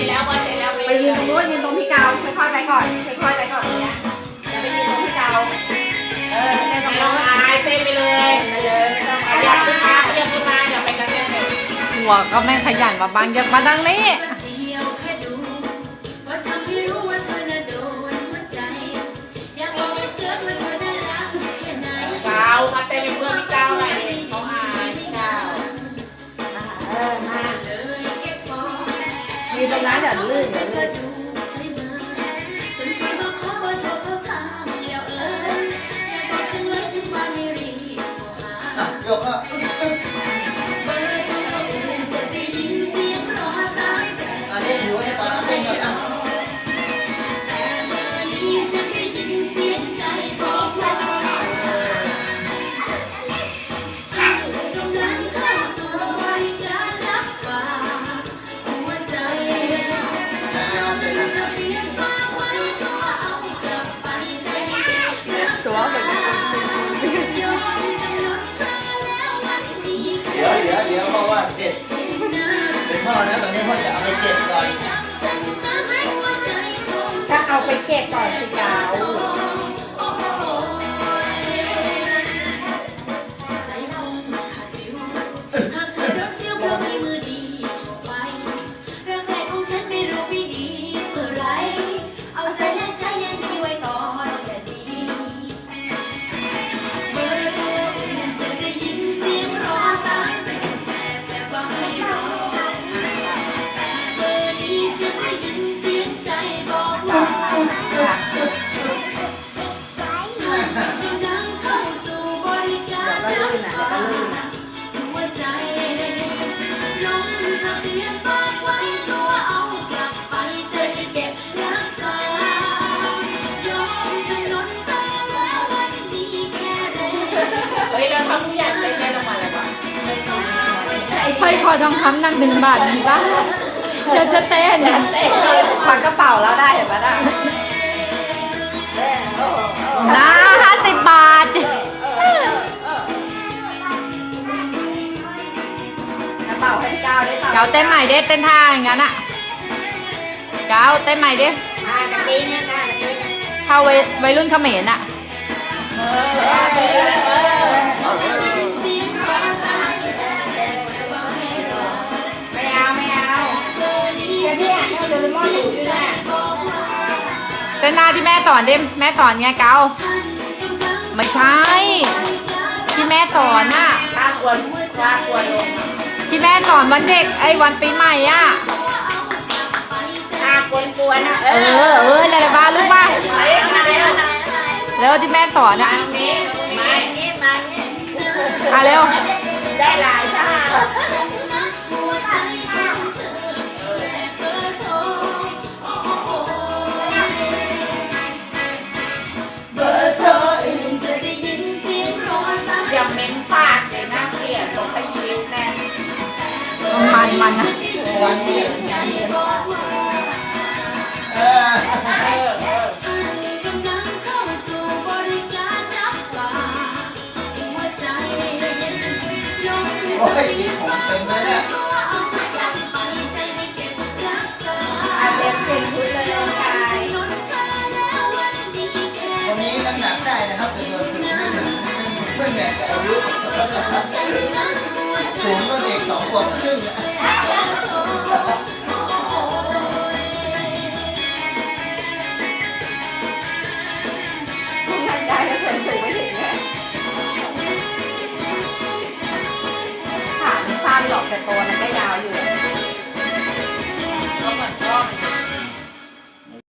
ร็จแล้วพอเสร็จแล้วไปไปยืนตรงนู้นยืนตรงพี่กาวค่อยๆไปก่อนค่อยๆไปก่อนอย่างเงี้ยอย่าไปยืนตรงพี่กาวเออไม่ได้ตรงไม่ต้นู้องนอายเต้นไปเลยไปเลยไม่ต้องขอายับขึ้นมาขยับขึ้นมาอย่าไปกันแน่เลยหัวก็ไม่ขยันมาบางอย่ามาดังนี้ ยืนตรง นพ่อนะตอนนี้พ่อจะเอาไปเก็บก่อนกับฉันนะหัวใจคงถ้าเอาไปเก็บก่อน สร้อยคอทองคำหนักหนึ่งบาทมีป่ะเจะจะเต้นเต้นเลยควักกระเป๋าแล้วได้เห็นปะน่ะเออโอ้โหโอ้โหนะห้าสิบบาท กระเป๋าให้พี่กาวได้เปล่าเกาเต้นใหม่เด้เต้นท่าอย่างนั้นอะเกาเต้นใหม่เด้อ่าตะกี้เนี่ยนะตะกี้เนี่ยถ้าวัยวัยรุ่นเขมรอะ เต้นหน้าที่แม่สอนดิแม่สอนไงเกาท่านกำลังไม่ใช่ ที่แม่สอนน่ะถ้าควรถ้าควรลงที่แม่สอนวันเด็กไอ้วันปีใหม่อะถ้าควรกวนอะเอเออเอออะไรบ้างลูกบ้างเฮ้ยมาแล้วมาแล้วที่แม่สอนอะตรงนี้มานี่มานี่อะเร็ว ได้หลายท่า มันมันะวันนี้ใจบอกว่าเออเออเออกำลังเข้าสู่บริการรับฝากหัวใจลงโอ้ยของเต็มเลยเนี่ยอาเต็มเป็นชุดเลยน้องกายวันนี้น้ำหนักได้นะครับแต่ตัวสูงไม่ถึงไม่แบ่งกับอายุ สูงนั่นหัวใจสูงก็เด็กสองขวบครึ่งอะร่างกายก็ส่วนสูงไม่ถึงเลยขาไม่สั้นหรอกแต่ตัวมัน